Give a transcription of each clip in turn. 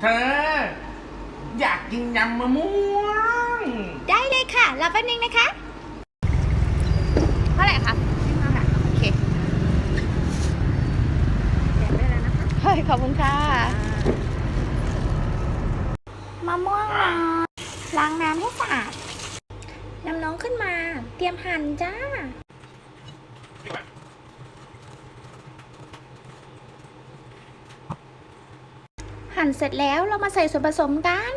เธอ อยากกินยำมะม่วง ได้เลยค่ะรอแป๊บนึงนะคะ เท่าไหร่คะ15ค่ะโอเคแจกได้แล้วนะคะเฮ้ยขอบคุณค่ะมะม่วงเนาะล้างน้ำให้สะอาดนำน้องขึ้นมา เตรียมหั่นจ้า หั่นเสร็จแล้วเรามาใส่ส่วนผสมกัน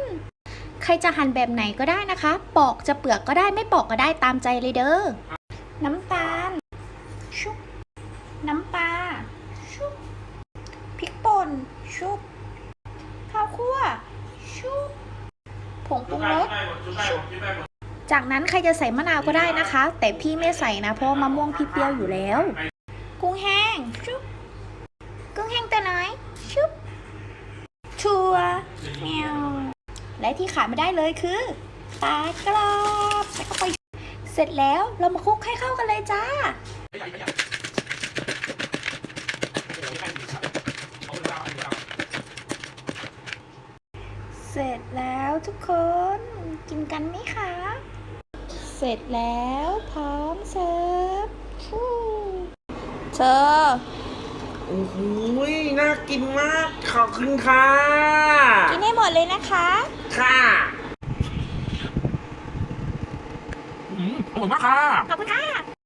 ใครจะหั่นแบบไหนก็ได้นะคะ ปอกจะเปลือกก็ได้ไม่ปอกก็ได้ตามใจเลยเด้อ น้ำตาล ชุบ น้ำปลา ชุบ พริกป่น ชุบ ข้าวคั่ว ชุบ ผงปรุงรสจากนั้นใครจะใส่มะนาวก็ได้นะคะ แต่พี่ไม่ใส่นะ เพราะมะม่วงพี่เปรี้ยวอยู่แล้ว กุ้งแห้ง ชุบ กุ้งแห้งตัวน้อย ชุบ ถั่วแมว และที่ขาดไม่ได้เลยคือปลากรอบใส่เข้าไปเสร็จแล้วเรามาคลุกให้เข้ากันเลยจ้าเสร็จแล้วทุกคนกินกันไหมคะ เสร็จแล้วพร้อมเสิร์ฟฟู่เธอโอ้โหน่ากินมาก ขอบคุณค่ะ กินให้หมดเลยนะคะ ค่ะอืมอร่อยมากค่ะ ขอบคุณค่ะ